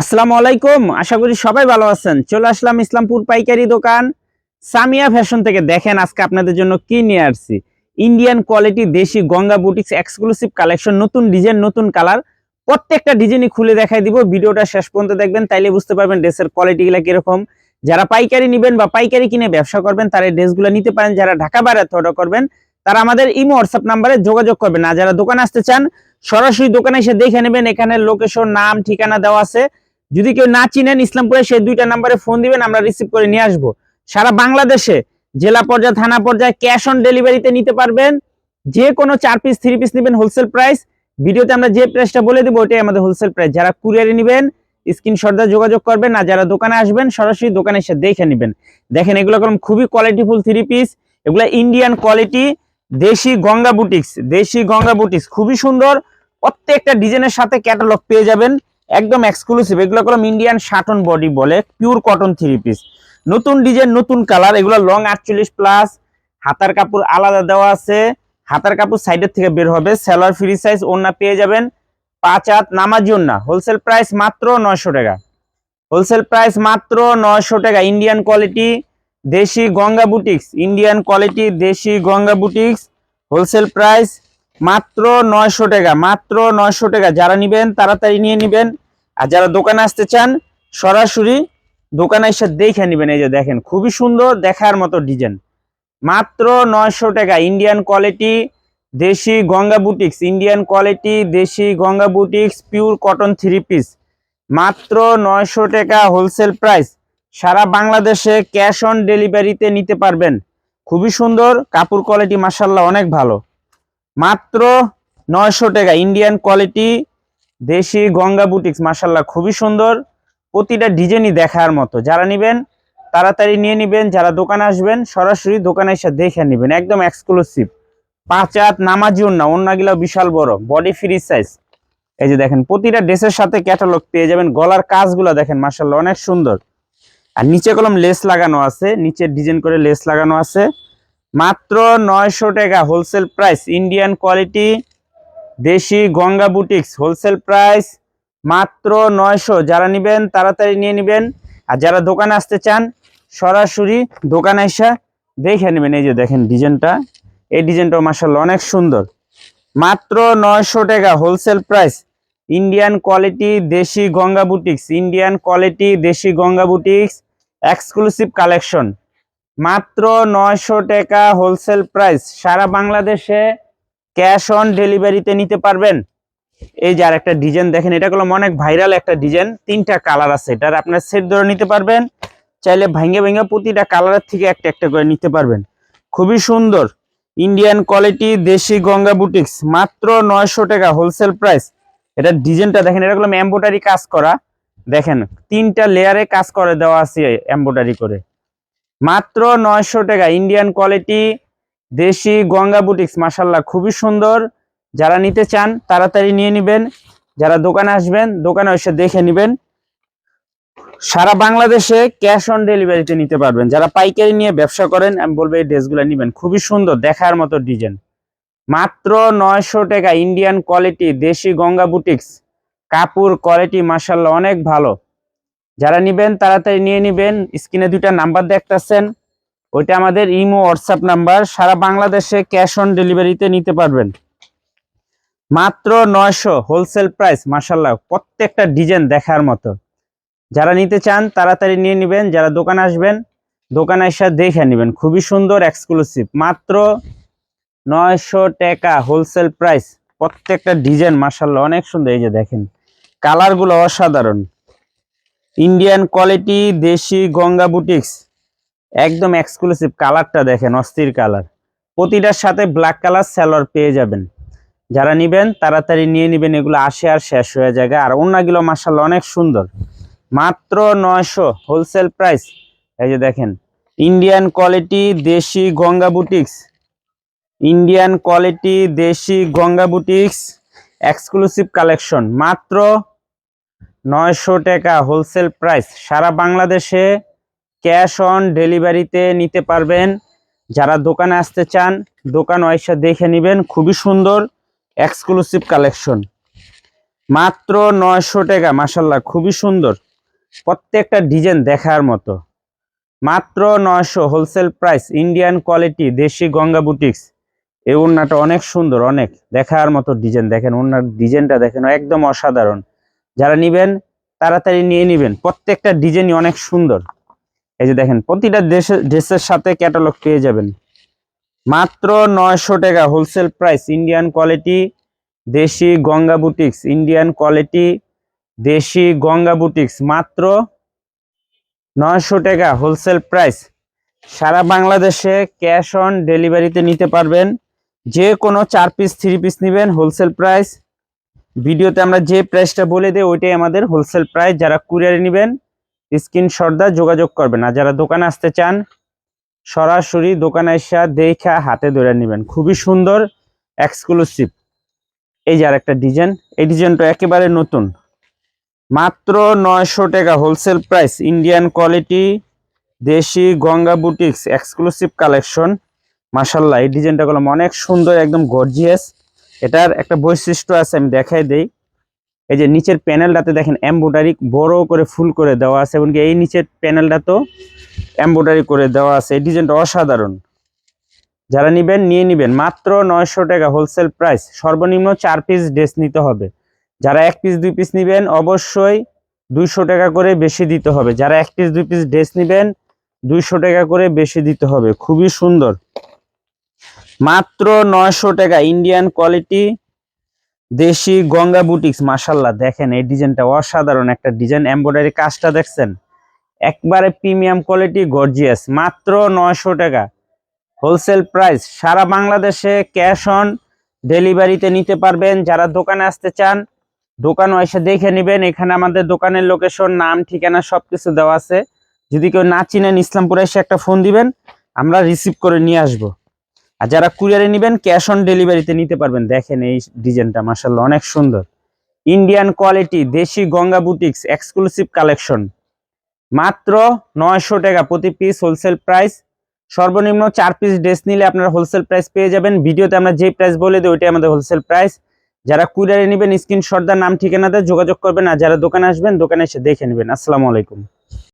আসসালামু আলাইকুম। আশা করি সবাই ভালো আছেন। চলে আসলাম ইসলামপুর পাইকারি দোকান। সামিয়া ফ্যাশন থেকে দেখেন আজকে আপনাদের জন্য কি নিয়ে আসছি। ইন্ডিয়ান কোয়ালিটি দেশি গঙ্গা বুটিক্স এক্সক্লুসিভ কালেকশন নতুন ডিজাইন নতুন কালার প্রত্যেকটা ডিজাইনই খুলে দেখাই দিব। ভিডিওটা শেষ পর্যন্ত দেখবেন, তাইলে বুঝতে পারবেন ড্রেসের কোয়ালিটিগুলো কীরকম। যারা পাইকারি নেবেন বা পাইকারি কিনে ব্যবসা করবেন, তারা ড্রেসগুলো নিতে পারেন। যারা ঢাকা বাইরে অর্ডার করবেন, তারা আমাদের ইমো, হোয়াটসঅ্যাপ নাম্বারে যোগাযোগ করবেন। আর যারা দোকানে আসতে চান, সরাসরি দোকানে এসে দেখে নেবেন, এখানে লোকেশন নাম, ঠিকানা দেওয়া আছে। যদি কেউ না চিনেন ইসলামপুরে, সেই দুইটা নাম্বারে ফোন দিবেন, আমরা রিসিভ করে নিয়ে আসব। সারা বাংলাদেশে জেলা পর্যায়ে, থানা পর্যায়ে ক্যাশ অন ডেলিভারিতে নিতে পারবেন। যে কোনো চার পিস থ্রি পিস নেবেন হোলসেল প্রাইস ভিডিওতে আমরা যে প্রাইসটা বলে দেবো ওটাই আমাদের হোলসেল প্রাইস যারা কুরিয়ারে নেবেন স্ক্রিনশটটা যোগাযোগ করবেন, আর যারা দোকানে আসবেন, সরাসরি দোকানে এসে দেখে নেবেন। দেখেন, এগুলো কলম খুবই কোয়ালিটিফুল থ্রি পিস এগুলো ইন্ডিয়ান কোয়ালিটি দেশি গঙ্গা বুটিক্স দেশি গঙ্গা বুটিক্স খুবই সুন্দর। প্রত্যেকটা ডিজাইনের সাথে ক্যাটালগ পেয়ে যাবেন। একদম এক্সক্লুসিভ এগুলো কলম ইন্ডিয়ান শাটন বডি বলে পিওর কটন থ্রি পিস নতুন ডিজাইন নতুন কালার এগুলো লং আটচল্লিশ প্লাস হাতার কাপড় আলাদা দেওয়া আছে। হাতার কাপড় সাইডের থেকে বের হবে সেলার ফ্রি সাইজ ওন্না পেয়ে যাবেন। পাঁচ হাত নামাজি ওন্না হোলসেল প্রাইস মাত্র নয়শো টাকা। হোলসেল প্রাইস মাত্র নয়শো টাকা ইন্ডিয়ান কোয়ালিটি দেশি গঙ্গা বুটিক্স ইন্ডিয়ান কোয়ালিটি দেশি গঙ্গা বুটিক্স হোলসেল প্রাইস মাত্র নয়শো টাকা, মাত্র নয়শো টাকা। যারা নিবেন, তাড়াতাড়ি নিয়ে নিবেন। আর যারা দোকানে আসতে চান, সরাসরি দোকানে এসে দেখে নিবেন। এই যে দেখেন, খুবই সুন্দর দেখার মতো ডিজাইন। মাত্র নয়শো টাকা। ইন্ডিয়ান কোয়ালিটি দেশি গঙ্গা বুটিক্স ইন্ডিয়ান কোয়ালিটি দেশি Ganga boutiques pure cotton three piece মাত্র নয়শো টাকা হোলসেল প্রাইস সারা বাংলাদেশে ক্যাশ অন ডেলিভারিতে নিতে পারবেন। খুবই সুন্দর, কাপড় কোয়ালিটি মাসাল্লাহ অনেক ভালো। মাত্র নয়শো টাকা। ইন্ডিয়ান কোয়ালিটি দেশি গঙ্গা বুটিক্স মাসাল্লাহ খুবই সুন্দর। প্রতিটা ডিজাইনই দেখার মতো। যারা নেবেন, তাড়াতাড়ি নিয়ে নেবেন, যারা দোকানে আসবেন, সরাসরি দোকানে এসে দেখে নেবেন। একদম এক্সক্লুসিভ পাঁচ হাত নামাজি ওন্না ওন্নাগুলো বিশাল বড় বডি ফ্রি সাইজ এই যে দেখেন, প্রতিটা ড্রেসের সাথে ক্যাটালগ পেয়ে যাবেন। গলার কাজগুলো দেখেন মাসাল্লাহ অনেক সুন্দর। আর নিচে কলম লেস লাগানো আছে, নিচে ডিজাইন করে লেস লাগানো আছে। মাত্র নয়শো টাকা হোলসেল প্রাইস, ইন্ডিয়ান কোয়ালিটি। দেশি গঙ্গা বুটিক্স হোলসেল প্রাইস মাত্র নয়শো। যারা নেবেন, তাড়াতাড়ি নিয়ে নেবেন। আর যারা দোকানে আসতে চান, সরাসরি দোকানে এসে দেখে নেবেন। এই যে দেখেন ডিজাইনটা। এই ডিজাইনটাও মাসাল্লাহ অনেক সুন্দর। মাত্র নয়শো টাকা হোলসেল প্রাইস ইন্ডিয়ান কোয়ালিটি দেশি গঙ্গা বুটিক্স। ইন্ডিয়ান কোয়ালিটি দেশি গঙ্গা বুটিক্স এক্সক্লুসিভ কালেকশন মাত্র নয়শো টাকা হোলসেল প্রাইস সারা বাংলাদেশে ক্যাশ অন ডেলিভারিতে নিতে পারবেন। এই যে আর একটা ডিজাইন দেখেন, এটা হলো অনেক ভাইরাল একটা ডিজাইন। তিনটা কালার আছে, এটার আপনার সেট ধরে নিতে পারবেন। চাইলে ভাঙ্গে ভেঙে প্রতিটা কালারের থেকে একটা একটা করে নিতে পারবেন। খুবই সুন্দর। ইন্ডিয়ান কোয়ালিটি দেশি গঙ্গা বুটিক্স মাত্র নয়শো টাকা হোলসেল প্রাইস এটা ডিজাইনটা দেখেন, এটা হলো এম্বোটারি কাজ করা। দেখেন, তিনটা লেয়ারে কাজ করে দেওয়া আছে এম্বোটারি করে। মাত্র নয়শো টাকা ইন্ডিয়ান কোয়ালিটি দেশি গঙ্গা বুটিক্স মাসাল্লাহ খুবই সুন্দর। যারা নিতে চান, তাড়াতাড়ি নিয়ে নেবেন। যারা দোকানে আসবেন, দোকানে এসে দেখে নেবেন। সারা বাংলাদেশে ক্যাশ অন ডেলিভারিতে নিতে পারবেন। যারা পাইকারি নিয়ে ব্যবসা করেন, আমি বলব এই ড্রেসগুলো নেবেন। খুবই সুন্দর, দেখার মতো ডিজাইন। মাত্র নয়শো টাকা ইন্ডিয়ান কোয়ালিটি দেশি গঙ্গা বুটিক্স। কাপড় কোয়ালিটি মাসাল্লাহ অনেক ভালো। যারা নিবেন, তাড়াতাড়ি নিয়ে নিবেন। স্ক্রিনে দুইটা নাম্বার দেখতেছেন। ওইটা আমাদের ইমো হোয়াটসঅ্যাপ নাম্বার। সারা বাংলাদেশে ক্যাশ অন ডেলিভারিতে নিতে পারবেন। মাত্র নয়শো হোলসেল প্রাইস মাসাল্লাহ প্রত্যেকটা ডিজাইন দেখার মতো। যারা নিতে চান, তাড়াতাড়ি নিয়ে নেবেন। যারা দোকানে আসবেন, দোকানে এসে দেখে নেবেন। খুবই সুন্দর এক্সক্লুসিভ মাত্র নয়শো টাকা হোলসেল প্রাইস প্রত্যেকটা ডিজাইন মাসাল্লাহ অনেক সুন্দর। এই যে দেখেন কালারগুলো অসাধারণ। ইন্ডিয়ান কোয়ালিটি দেশি গঙ্গা বুটিক্স একদম এক্সক্লুসিভ কালারটা দেখেন, অস্থির কালার প্রতিটার সাথে ব্ল্যাক কালার স্যালোয়ার পেয়ে যাবেন। যারা নিবেন, তাড়াতাড়ি নিয়ে নিবেন, এগুলো আসে আর শেষ হয়ে যায়। আর অন্যগুলো মাসাল্লাহ অনেক সুন্দর। মাত্র নয়শো হোলসেল প্রাইস এই যে দেখেন ইন্ডিয়ান কোয়ালিটি দেশি গঙ্গা বুটিক্স ইন্ডিয়ান কোয়ালিটি দেশি গঙ্গা বুটিক্স এক্সক্লুসিভ কালেকশন মাত্র নয়শো টাকা হোলসেল প্রাইস সারা বাংলাদেশে ক্যাশ অন ডেলিভারিতে নিতে পারবেন। যারা দোকানে আসতে চান, দোকান ওয়াইসা দেখে নেবেন, খুবই সুন্দর এক্সক্লুসিভ কালেকশন মাত্র নয়শো টাকা মাসাল্লাহ খুবই সুন্দর। প্রত্যেকটা ডিজাইন দেখার মতো। মাত্র নয়শো হোলসেল প্রাইস ইন্ডিয়ান কোয়ালিটি দেশি গঙ্গা বুটিক্স এই ওড়নাটা অনেক সুন্দর, অনেক। দেখার মতো ডিজাইন, দেখেন ওড়নার ডিজাইনটা দেখেন, একদম অসাধারণ। যারা নিবেন, তাড়াতাড়ি নিয়ে নিবেন। প্রত্যেকটা ডিজাইনই অনেক সুন্দর। এই যে দেখেন, প্রতিটা ড্রেসের সাথে ক্যাটালগ পেয়ে যাবেন। মাত্র নয়শো টাকা হোলসেল প্রাইস ইন্ডিয়ান কোয়ালিটি দেশি গঙ্গা বুটিক্স ইন্ডিয়ান কোয়ালিটি দেশি গঙ্গা বুটিক্স মাত্র নয়শো টাকা হোলসেল প্রাইস সারা বাংলাদেশে ক্যাশ অন ডেলিভারিতে নিতে পারবেন। যে কোনো চার পিস থ্রি পিস নেবেন হোলসেল প্রাইস ভিডিওতে আমরা যে প্রাইসটা বলে দিই, ওইটাই আমাদের হোলসেল প্রাইস যারা কুরিয়ারে নেবেন স্ক্রিনশট দা যোগাযোগ করবেন। আর যারা দোকানে আসতে চান, সরাসরি দোকানে এসে দেখা হাতে ধরে নেবেন। খুবই সুন্দর এক্সক্লুসিভ এই যে আর একটা ডিজাইন। এই ডিজাইনটা একেবারে নতুন। মাত্র নয়শো টাকা হোলসেল প্রাইস ইন্ডিয়ান কোয়ালিটি দেশি গঙ্গা বুটিক্স এক্সক্লুসিভ কালেকশন মাসাল্লাহ এই ডিজাইনটা করলাম অনেক সুন্দর, একদম গর্জিয়াস এটার একটা বৈশিষ্ট্য আছে, আমি দেখাই দেই। এই যে নিচের প্যানেলটাতে দেখেন এমব্রয়ডারি বড় করে ফুল করে দেওয়া আছে, এমনকি এই নিচের প্যানেলটা তো এমব্রয়ডারি করে দেওয়া আছে। এই ডিজাইনটা অসাধারণ। যারা নিবেন, নিয়ে নিবেন। মাত্র নয়শো টাকা হোলসেল প্রাইস সর্বনিম্ন চার পিস ড্রেস নিতে হবে। যারা এক পিস দুই পিস নিবেন, অবশ্যই দুইশো টাকা করে বেশি দিতে হবে। যারা এক পিস দুই পিস ড্রেস নিবেন, দুইশো টাকা করে বেশি দিতে হবে। খুবই সুন্দর। মাত্র নয়শো টাকা ইন্ডিয়ান কোয়ালিটি দেশি গঙ্গা বুটিক্স মাসাল্লাহ দেখেন এই ডিজাইনটা অসাধারণ একটা ডিজাইন। এমব্রয়ডারি কাজটা দেখছেন? একবারে প্রিমিয়াম কোয়ালিটি, গর্জিয়াস, মাত্র নয়শো টাকা। হোলসেল প্রাইস, সারা বাংলাদেশে ক্যাশ অন ডেলিভারিতে নিতে পারবেন। যারা দোকানে আসতে চান, দোকান এসে দেখে নেবেন। এখানে আমাদের দোকানের লোকেশন, নাম, ঠিকানা সবকিছু দেওয়া আছে। যদি কেউ না চিনেন ইসলামপুরে এসে একটা ফোন দিবেন, আমরা রিসিভ করে নিয়ে আসব। আর যারা কুরিয়ারে নেবেন ক্যাশ অন ডেলিভারিতে নিতে পারবেন। দেখেন এই ডিজাইনটা মাসাল্লাহ অনেক সুন্দর। ইন্ডিয়ান কোয়ালিটি দেশি গঙ্গা বুটিক্স এক্সক্লুসিভ কালেকশন মাত্র নয়শো টাকা প্রতি পিস হোলসেল প্রাইস সর্বনিম্ন চার পিস ড্রেস নিলে আপনারা হোলসেল প্রাইস পেয়ে যাবেন। ভিডিওতে আমরা যে প্রাইস বলে দিই, ওইটাই আমাদের হোলসেল প্রাইস যারা কুরিয়ারে নেবেন স্ক্রিনশট নাম ঠিকানাতে যোগাযোগ করবেন। আর যারা দোকানে আসবেন, দোকানে এসে দেখে নেবেন। আসসালামু আলাইকুম।